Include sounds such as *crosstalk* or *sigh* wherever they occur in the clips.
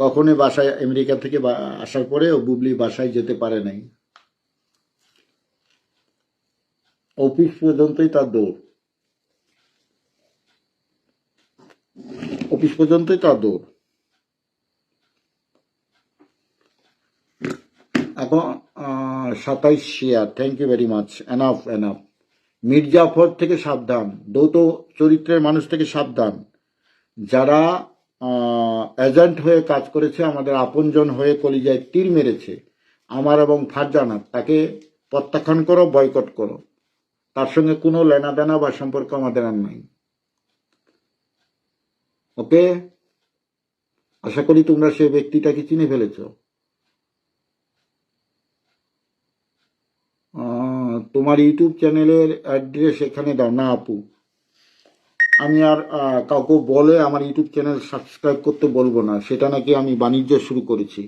কখনোই বাসায়, আমেরিকা থেকে আসার পরে ও বুবলি বাসায় যেতে পারে নাই। অফিস পর্যন্তই তার দৌড়। অফিস পর্যন্তই তার দৌড়। এখন সাতাইশ share. Thank you very much enough enough Mirjafar থেকে সাবধান। দৌত চরিত্রের মানুষ থেকে সাবধান। যারা এজেন্ট হয়ে কাজ করেছে, আমাদের আপনজন হয়ে কলিজায় তীর মেরেছে, আমার এবং ফারজানার। তাকে প্রত্যাখ্যান করো বয়কট করো। তার সঙ্গে কোনো লেনাদেনা বা সম্পর্ক আমাদের আর নাই। ওকে? আশা করি তোমরা সেই ব্যক্তিটাকে চিনে ফেলেছ। তোমার ইউটিউব চ্যানেলের অ্যাড্রেস এখানে দাও, না আপু। আমি আর কাউকে বলে আমার ইউটিউব চ্যানেল সাবস্ক্রাইব করতে বলব না। সেটা নাকি আমি বাণিজ্য শুরু করেছি।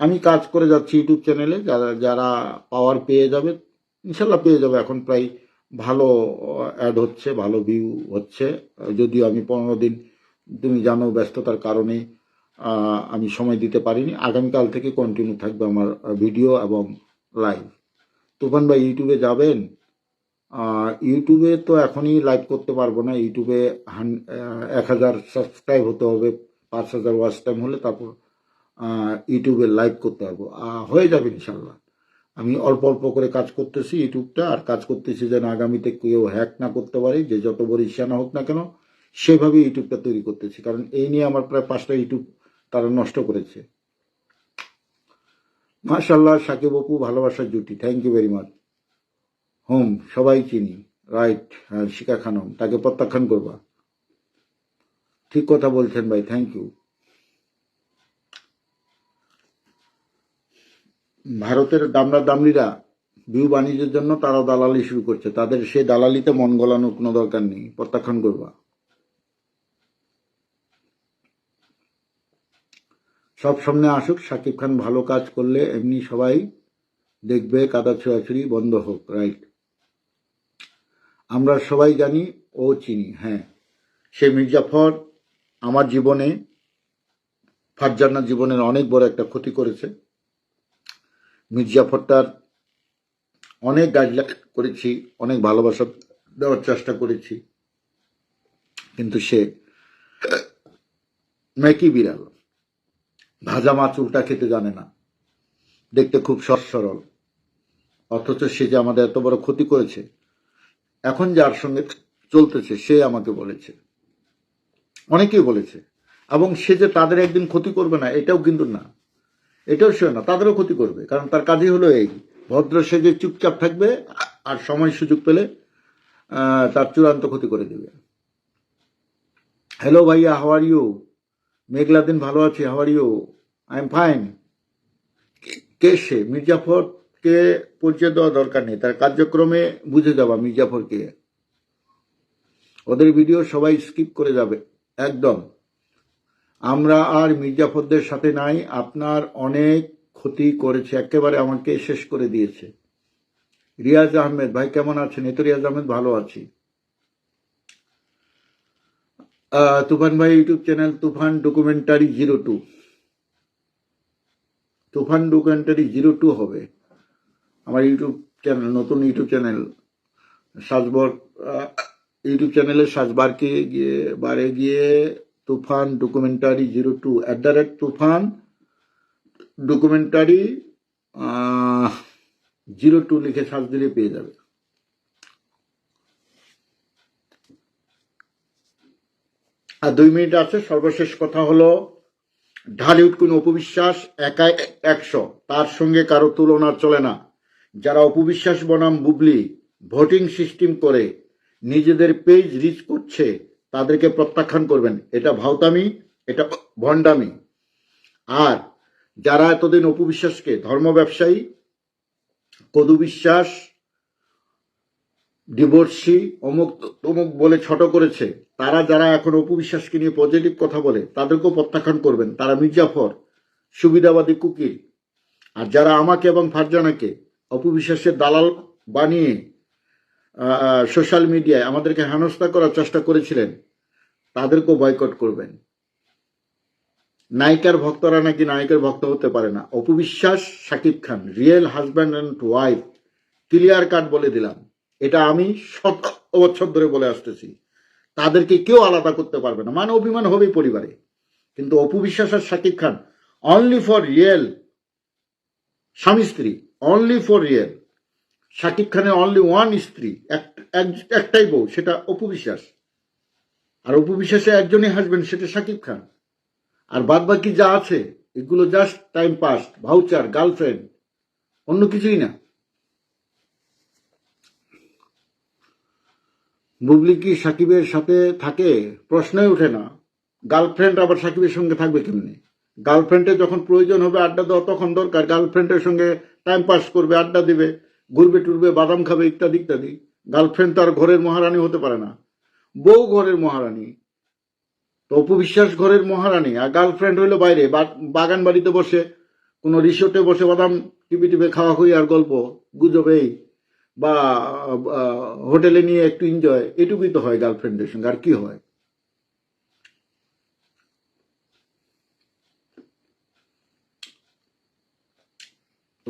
আমি কাজ করে যাচ্ছি ইউটিউব চ্যানেলে। যারা যারা পাওয়ার পেয়ে যাবে, ইনশাল্লাহ পেয়ে যাবে। এখন প্রায় ভালো অ্যাড হচ্ছে, ভালো ভিউ হচ্ছে। যদিও আমি পনেরো দিন, তুমি জানো, ব্যস্ততার কারণে আমি সময় দিতে পারিনি। আগামীকাল থেকে কন্টিনিউ থাকবে আমার ভিডিও এবং লাইভ তুফান ভাই, ইউটিউবে যাবেন? ইউটিউবে তো এখনই লাইভ করতে পারব না। ইউটিউবে হান- এক হাজার সাবস্ক্রাইব হতে হবে, পাঁচ হাজার ওয়াচ টাইম হলে তারপর ইউটিউবে লাইভ করতে পারব। হয়ে যাবে ইনশাল্লাহ আমি অল্প অল্প করে কাজ করতেছি ইউটিউবটা আর কাজ করতেছি যেন আগামীতে কেউ হ্যাক না করতে পারে, যে যত বড় ইচ্ছা না হোক না কেন, সেভাবে ইউটিউবটা তৈরি করতেছি। কারণ এই নিয়ে আমার প্রায় পাঁচটা ইউটিউব তারা নষ্ট করেছে। মাশাল্লাহ সাকিব অপু ভালোবাসার জুটি। Thank you very much home, সবাই চিনি। রাইট হ্যাঁ শিকা খানম তাকে প্রত্যাখ্যান করবা। ঠিক কথা বলছেন ভাই থ্যাংক ইউ ভারতের দামরা দামড়িরা বিউ বাণিজ্যের জন্য তারা দালালি শুরু করছে। তাদের সেই দালালিতে মন গলানোর কোনো দরকার নেই, প্রত্যাখ্যান করবা। সব সামনে আসুক, সাকিব খান ভালো কাজ করলে এমনি সবাই দেখবে কাদা ছোড়াছুড়ি বন্ধ হোক, রাইট। আমরা সবাই জানি, ও চিনি হ্যাঁ। সে মির্জাফর আমার জীবনে, ফারজানার জীবনের অনেক বড় একটা ক্ষতি করেছে। মির্জাফরটার অনেক গাইডলাইন করেছি, অনেক ভালোবাসা দেওয়ার চেষ্টা করেছি। কিন্তু সে মেকি বিড়াল, ভাজা মাছ উল্টা খেতে জানে না। দেখতে খুব সৎ সরল। অথচ সে যে আমাদের এত বড় ক্ষতি করেছে এখন যার সঙ্গে চলতেছে, সে আমাকে বলেছে। অনেকেই বলেছে। এবং সে যে তাদের একদিন ক্ষতি করবে না, এটাও কিন্তু না। এটাও সে না, তাদেরও ক্ষতি করবে। কারণ তার কাজই হলো এই। ভদ্র সে যে চুপচাপ থাকবে, আর সময় সুযোগ পেলে তার চূড়ান্ত ক্ষতি করে দেবে। হ্যালো ভাইয়া হাওয়ার ইউ মেঘলা দিন, ভালো আছি how are you I am fine কে সে? মির্জাফরকে পরিচয় দেওয়া দরকার নেই, তার কার্যক্রমে বুঝে যাবা মির্জাফরকে ওদের ভিডিও সবাই স্কিপ করে যাবে, একদম। আমরা আর মির্জাফরদের সাথে নাই, আপনার অনেক ক্ষতি করেছে, একেবারে আমাকে শেষ করে দিয়েছে। রিয়াজ আহমেদ, ভাই কেমন আছেন? এই তো রিয়াজ আহমেদ ভালো আছি। তুফান ভাই YouTube channel Toofan documentary zero two. Toofan documentary zero two হবে। আমার ইউটিউব চ্যানেল নতুন ইউটিউব চ্যানেল সাজবর ইউটিউব চ্যানেলের সাজবারকে গিয়ে, বারে গিয়ে Toofan documentary zero two at the rate Toofan documentary zero two লিখে সার্চ দিলে পেয়ে যাবে। আর দুই মিনিট আছে, সর্বশেষ কথা হলো, ঢালিউড কোন অপবিশ্বাস একাই একশো, তার সঙ্গে কারও তুলনা চলে না। যারা অপবিশ্বাস বনাম বুবলি ভোটিং সিস্টেম করে নিজেদের পেজ রিচ করছে, তাদেরকে প্রত্যাখ্যান করবেন। এটা ভাওতামি, এটা ভণ্ডামি। আর যারা এতদিন অপবিশ্বাসকে ধর্ম ব্যবসায়ী, কদু বিশ্বাস, ডিভোর্সি, অমুক তমুক বলে ছোট করেছে, তারা যারা এখন অপবিশ্বাসকে নিয়ে পজিটিভ কথা বলে, তাদেরকেও প্রত্যাখ্যান করবেন। তারা মির্জাফর, সুবিধাবাদী কুকির। আর যারা আমাকে এবং ফারজানাকে অপবিশ্বাসের দালাল বানিয়ে সোশ্যাল মিডিয়ায় আমাদেরকে হেনস্থা করার চেষ্টা করেছিলেন, তাদেরকেও বয়কট করবেন। নায়িকার ভক্তরা নাকি নায়িকার ভক্ত হতে পারে না। Apu Biswas Shakib Khan, real husband and wife, clear cut বলে দিলাম। এটা আমি শত বছর ধরে বলে আসতেছি। তাদেরকে কেউ আলাদা করতে পারবে না। মানে অভিমান হবে পরিবারে। কিন্তু অপু বিশ্বাস আর Shakib Khan only for real স্বামী স্ত্রী অনলি ফর রিয়েল শাকিব খানের অনলি ওয়ান স্ত্রী, এক- এক- একটাই বউ, সেটা অপু বিশ্বাস। আর অপু বিশ্বাসে একজনই হাসবেন সেটা শাকিব খান আর বাদ বাকি যা আছে, এগুলো just time pass voucher girlfriend অন্য কিছুই না। বুবলি কি সাকিবের সাথে থাকে? প্রশ্নই ওঠে না। গার্লফ্রেন্ড আবার সাকিবের সঙ্গে থাকবে কেমনি? গার্লফ্রেন্ডের যখন প্রয়োজন হবে আড্ডা দেওয়া, তখন দরকার। গার্লফ্রেন্ডের সঙ্গে টাইম পাস করবে, আড্ডা দিবে, ঘুরবে, টুরবে, বাদাম খাবে, ইত্যাদি ইত্যাদি। গার্লফ্রেন্ড তো আর ঘরের মহারানী হতে পারে না। বউ ঘরের মহারানী। অপু বিশ্বাস ঘরের মহারানী। আর গার্লফ্রেন্ড হইল বাইরে বাগান বাড়িতে বসে, কোনো রিসোর্টে বসে বাদাম টিপি টিপে খাওয়া খুই আর গল্প গুজবেই বা হোটেলে নিয়ে একটু এনজয় এটুকুই তো হয় গার্লফ্রেন্ডের সঙ্গে, আর কি হয়?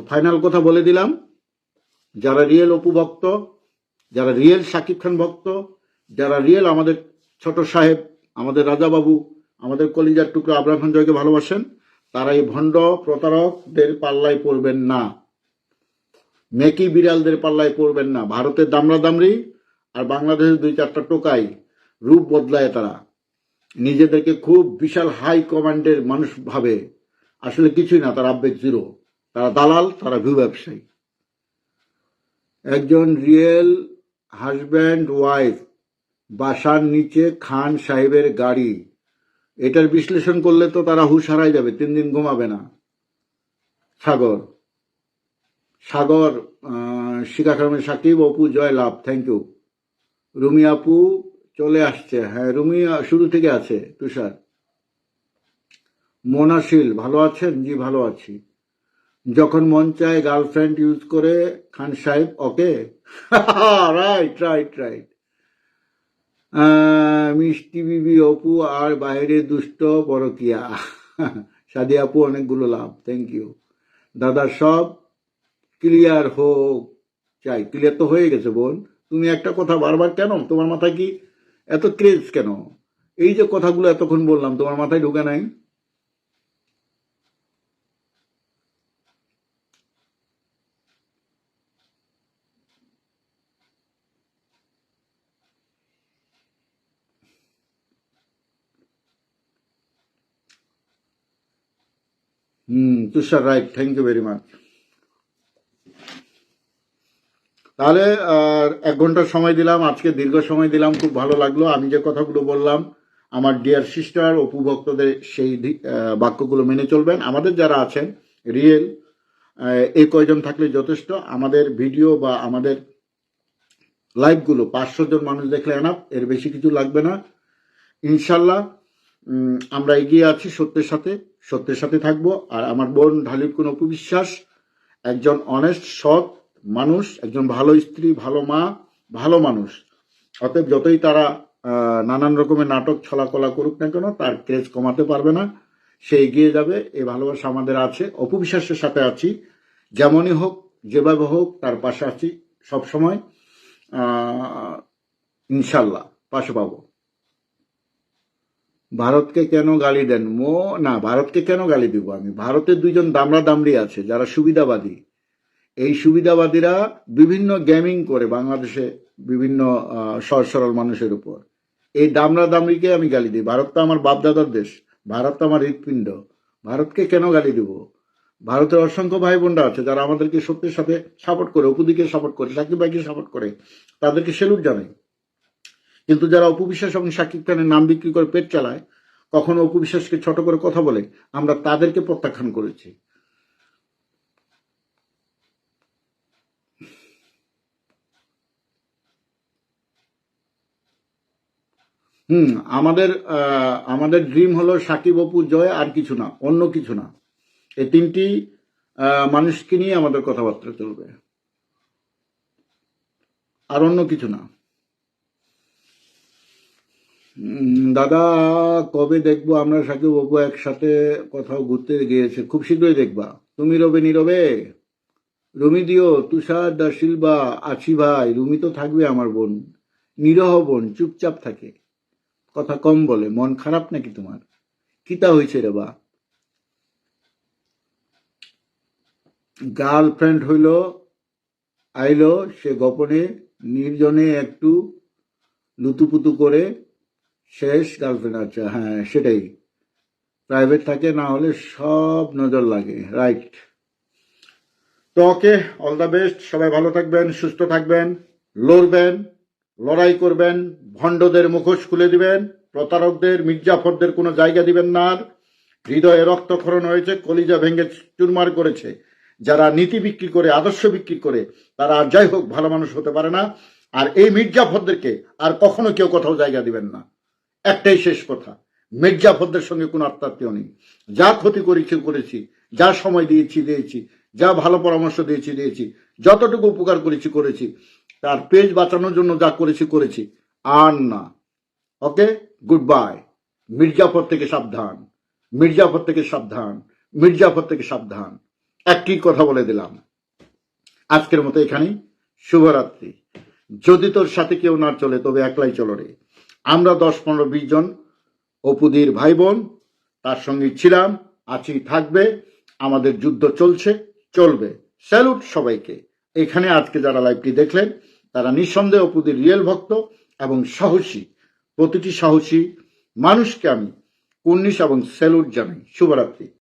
ফাইনাল কথা বলে দিলাম। যারা রিয়েল অপু ভক্ত, যারা রিয়েল শাকিব খান ভক্ত, যারা রিয়েল আমাদের ছোট সাহেব, আমাদের রাজাবাবু, আমাদের কলিজার টুকরো আব্রাহাম খান জয়কে ভালোবাসেন তারা এই ভণ্ড প্রতারকদের পাল্লায় পড়বেন না। মেকি বিড়ালদের পাল্লায় পড়বেন না। ভারতের দামরা দামরি আর বাংলাদেশের দুই চারটা টোকাই, রূপ বদলায় তারা। নিজেদেরকে খুব বিশাল হাই কমান্ডের মানুষ ভাবে। আসলে কিছুই না, তারা আবেগ জিরো তারা দালাল তারা ভিউ ব্যবসায়ী। একজন রিয়েল হাজব্যান্ড ওয়াইফ বাসার নিচে খান সাহেবের গাড়ি। এটার বিশ্লেষণ করলে তো তারা হুশ হারাই যাবে তিন দিন ঘুমাবে না। সাগর। সাগর আহ, সাকিব অপু জয় লাভ থ্যাংক ইউ রুমি আপু চলে আসছে। হ্যাঁ রুমি শুরু থেকে আছে তুষার। মোনাশিল ভালো আছেন? জি ভালো আছি। যখন মন চায় গার্লফ্রেন্ড ইউজ করে খান সাহেব, ওকে? রাইট রাইট রাইট মিষ্টি বিবি, অপু আর বাইরে দুষ্ট পরকিয়া। *laughs* সাদি আপু, অনেকগুলো লাভ থ্যাংক ইউ দাদা সব ক্লিয়ার হোক। চাই ক্লিয়ার তো হয়ে গেছে বোন। তুমি একটা কথা বারবার কেন? তোমার মাথায় কি এত ক্রেজ কেন? এই যে কথাগুলো এতক্ষণ বললাম, তোমার মাথায় ঢুকে নাই? হুম, Tushar right thank you very much তাহলে, আর এক ঘণ্টা সময় দিলাম, আজকে দীর্ঘ সময় দিলাম, খুব ভালো লাগল। আমি যে কথাগুলো বললাম, আমার ডিয়ার সিস্টার অপু ভক্তদের সেই বাক্যগুলো মেনে চলবেন। আমাদের যারা আছেন রিয়েল এই কয়জন থাকলে যথেষ্ট, আমাদের ভিডিও বা আমাদের লাইভগুলো পাঁচশো জন মানুষ দেখলে এনাফ এর বেশি কিছু লাগবে না। ইনশাল্লাহ আমরা এগিয়ে আছি সত্যের সাথে। সত্যের সাথে থাকব। আর আমার বোন ঢালির কোনো অপবিশ্বাস। একজন অনেস্ট সৎ মানুষ, একজন ভালো স্ত্রী, ভালো মা, ভালো মানুষ। অতএব যতই তারা নানান রকমের নাটক, ছলাকলা করুক না কেন, তার ক্রেজ কমাতে পারবে না। সে এগিয়ে যাবে এই ভালোবাসা আমাদের আছে, অপবিশ্বাসের সাথে আছি। যেমনই হোক, যেভাবে হোক, তার পাশে আছি সবসময়। ইনশাল্লাহ, পাশে পাবো। ভারতকে কেন গালি দেন? মো, না, ভারতকে কেন গালি দিব আমি? ভারতের দুইজন দামড়া দামড়ি আছে, যারা সুবিধাবাদী। এই সুবিধাবাদীরা বিভিন্ন গেমিং করে বাংলাদেশে বিভিন্ন সহজ সরল মানুষের উপর। এই দামড়া দামড়িকে আমি গালি দিই। ভারত তো আমার বাপদাদার দেশ। ভারত তো আমার হৃৎপিণ্ড। ভারতকে কেন গালি দিব? ভারতের অসংখ্য ভাই বোনরা আছে, যারা আমাদেরকে সত্যের সাথে সাপোর্ট করে অপুদিকে সাপোর্ট করে, সাকিব ভাইকে সাপোর্ট করে, তাদেরকে সেলুট জানাই। কিন্তু যারা অপবিশ্বাস এবং সাকিব খানের নাম বিক্রি করে পেট চালায়, কখনো অপবিশ্বাসকে ছোট করে কথা বলে, আমরা তাদেরকে প্রত্যাখ্যান করেছি। হুম, আমাদের আমাদের ড্রিম হলো সাকিব অপু, জয়, আর কিছু না, অন্য কিছু না। এই তিনটি মানুষকে নিয়ে আমাদের কথাবার্তা চলবে। আর অন্য কিছু না। দাদা, কবে দেখব আমরা সাকিব বাবু একসাথে কোথাও ঘুরতে গিয়েছে? খুব শীঘ্রই দেখবা। তুমি রবে নীরবে। রুমি দিও, তুষার দা সিলভা, আছি ভাই, রুমি তো থাকবে আমার বোন। নিরহ বোন, চুপচাপ থাকে। কথা কম বলে, মন খারাপ নাকি তোমার? কিতা হয়েছে রে বা? গার্লফ্রেন্ড হইল, আইলো, সে গোপনে, নির্জনে একটু লুতুপুতু করে শেষ গার্লফ্রেন্ড আচ্ছা হ্যাঁ সেটাই। প্রাইভেট থাকে, না হলে সব নজর লাগে রাইট তো ওকে অল দ্য বেস্ট সবাই ভালো থাকবেন, সুস্থ থাকবেন, লড়বেন, লড়াই করবেন, ভণ্ডদের মুখোশ খুলে দিবেন, প্রতারকদের, মির্জাফরদের কোনো জায়গা দিবেন না আর। হৃদয়ে রক্তক্ষরণ হয়েছে, কলিজা ভেঙে চুরমার করেছে। যারা নীতি বিক্রি করে, আদর্শ বিক্রি করে, তারা আর যাই হোক ভালো মানুষ হতে পারে না। আর এই মির্জাফরদেরকে আর কখনো কেউ কোথাও জায়গা দিবেন না। একটাই শেষ কথা। মির্জাফরদের সঙ্গে কোনো আত্মাত্মীয় নেই। যা ক্ষতি করেছি করেছি। যা সময় দিয়েছি দিয়েছি। যা ভালো পরামর্শ দিয়েছি দিয়েছি। যতটুকু উপকার করেছি করেছি। তার পেজ বাঁচানোর জন্য যা করেছি করেছি। আর না। ওকে? গুড বাই মির্জাফর থেকে সাবধান। মির্জাফর থেকে সাবধান। মির্জাফর থেকে সাবধান। একটি কথা বলে দিলাম। আজকের মতো এখানেই। শুভরাত্রি। যদি তোর সাথে কেউ না চলে, তবে একলাই চলো রে। আমরা দশ, পনেরো, বিশ জন অপুদির ভাই বোন তার সঙ্গে ছিলাম, আছি, থাকবে, আমাদের যুদ্ধ চলছে, চলবে। স্যালুট সবাইকে। এখানে আজকে যারা লাইভটি দেখলেন, তারা নিঃসন্দেহে অপুদির রিয়েল ভক্ত এবং সাহসী। প্রতিটি সাহসী মানুষকে আমি কুর্নিশ এবং স্যালুট জানাই। শুভরাত্রি।